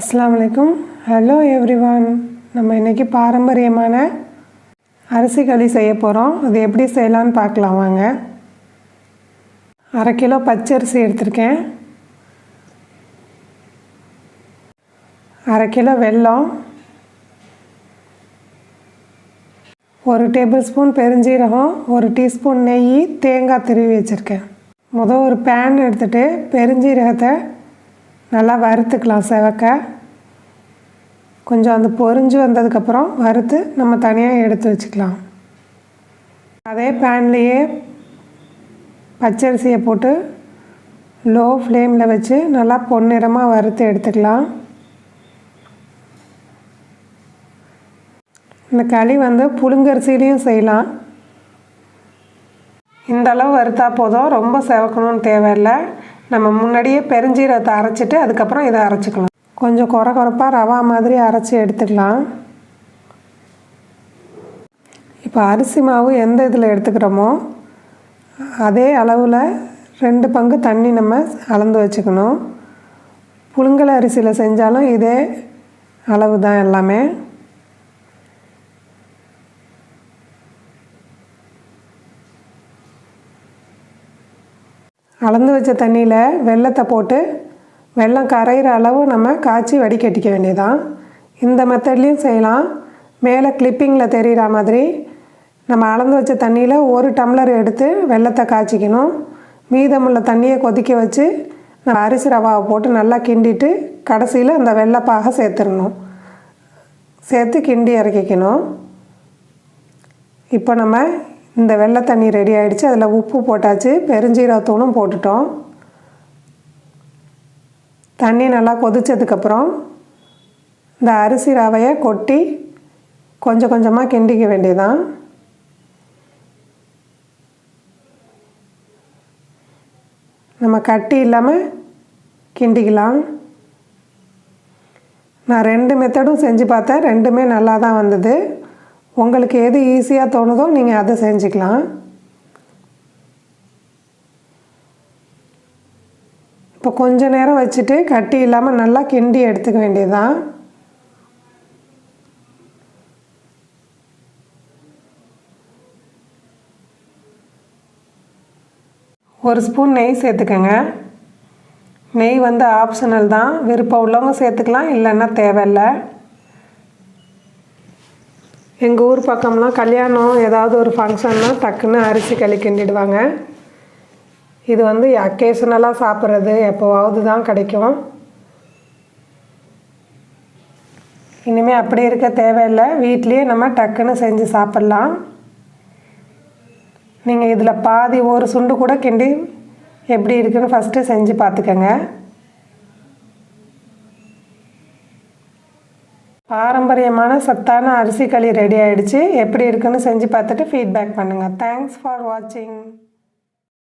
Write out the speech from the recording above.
அஸ்லாம் வலைக்கும் hello everyone நம்ம இன்றைக்கி பாரம்பரியமான அரிசி களி செய்ய போகிறோம் அது எப்படி செய்யலான்னு பார்க்கலாம் வாங்க. அரை கிலோ பச்சரிசி எடுத்திருக்கேன். அரை கிலோ வெல்லம். ஒரு டேபிள் ஸ்பூன் பெருஞ்சீரகம் ஒரு டீஸ்பூன் நெய் தேங்காய் திருவி வச்சுருக்கேன். முதல் ஒரு பேன் எடுத்துகிட்டு பெருஞ்சீரகத்தை நல்லா வறுத்துக்கலாம் செவக்க. கொஞ்சம் அந்த பொரிஞ்சு வந்ததுக்கப்புறம் வறுத்து நம்ம தனியாக எடுத்து வச்சுக்கலாம். அதே பேன்லேயே பச்சரிசியை போட்டு லோ ஃப்ளேமில் வச்சு நல்லா பொன்னிறமாக வறுத்து எடுத்துக்கலாம். இந்த களி வந்து புழுங்கரிசிலையும் செய்யலாம். இந்த அளவு வறுத்தா போதும். ரொம்ப செவக்கணும்னு தேவையில்லை. நம்ம முன்னாடியே பெருஞ்சீரகத்தை அரைச்சிட்டு அதுக்கப்புறம் இதை அரைச்சிக்கலாம். கொஞ்சம் குறை குறைப்பாக ரவா மாதிரி அரைச்சி எடுத்துக்கலாம். இப்போ அரிசி மாவு எந்த இதில் எடுத்துக்கிறோமோ அதே அளவில் ரெண்டு பங்கு தண்ணி நம்ம அளந்து வச்சுக்கணும். புழுங்கல் அரிசியில் செஞ்சாலும் இதே அளவு தான் எல்லாமே. அளந்து வச்ச தண்ணியில் வெள்ளத்தை போட்டு வெள்ளம் கரையிற அளவு நம்ம காய்ச்சி வடிகட்டிக்க வேண்டியதான் இந்த மெத்தட்லேயும் செய்யலாம். மேலே கிளிப்பிங்கில் தெரிகிற மாதிரி நம்ம அளந்து வச்ச தண்ணியில் ஒரு டம்ளர் எடுத்து வெள்ளத்தை காய்ச்சிக்கணும். மீதமுள்ள தண்ணியை கொதிக்க வச்சு நம்ம அரிசி ரவாவை போட்டு நல்லா கிண்டிட்டு கடைசியில் அந்த வெள்ளைப்பாக சேர்த்துடணும். சேர்த்து கிண்டி இறக்கிக்கணும். இப்போ நம்ம இந்த வெள்ளை தண்ணி ரெடி ஆகிடுச்சு அதில் உப்பு போட்டாச்சு. பெருஞ்சீரகத்தூளும் போட்டுட்டோம். தண்ணி நல்லா கொதித்ததுக்கப்புறம் இந்த அரிசி ரவையை கொட்டி கொஞ்சம் கொஞ்சமாக கிண்டிக்க வேண்டியதான் நம்ம கட்டி இல்லாமல் கிண்டிக்கலாம். நான் ரெண்டு மெத்தடும் செஞ்சு பார்த்தேன். ரெண்டுமே நல்லா தான் வந்தது. உங்களுக்கு எது ஈஸியாக தோணுதோ நீங்கள் அதை செஞ்சுக்கலாம். இப்போ கொஞ்ச நேரம் வச்சுட்டு கட்டி இல்லாமல் நல்லா கிண்டி எடுத்துக்க வேண்டியதுதான். ஒரு ஸ்பூன் நெய் சேர்த்துக்கங்க. நெய் வந்து ஆப்ஷனல் தான். விருப்பம் உள்ளவங்க சேர்த்துக்கலாம் இல்லைன்னா தேவையில்லை. எங்கள் ஊர் பக்கம்லாம் கல்யாணம் ஏதாவது ஒரு ஃபங்க்ஷன்னா டக்குன்னு அரிசி களி கிண்டிடுவாங்க இது வந்து அக்கேஷனலாக சாப்பிட்றது எப்போவாவது தான் கிடைக்கும். இனிமேல் அப்படி இருக்க தேவையில்லை. வீட்லேயே நம்ம டக்குன்னு செஞ்சு சாப்பிட்லாம். நீங்கள் இதில் பாதி ஒரு சுண்டு கூட கிண்டி எப்படி இருக்குன்னு ஃபஸ்ட்டு செஞ்சு பார்த்துக்கங்க. பாரம்பரியமான சத்தான அரிசி களி ரெடி ஆகிடுச்சு எப்படி இருக்குன்னு செஞ்சு பார்த்துட்டு ஃபீட்பேக் பண்ணுங்கள் தேங்க்ஸ் ஃபார் வாட்சிங்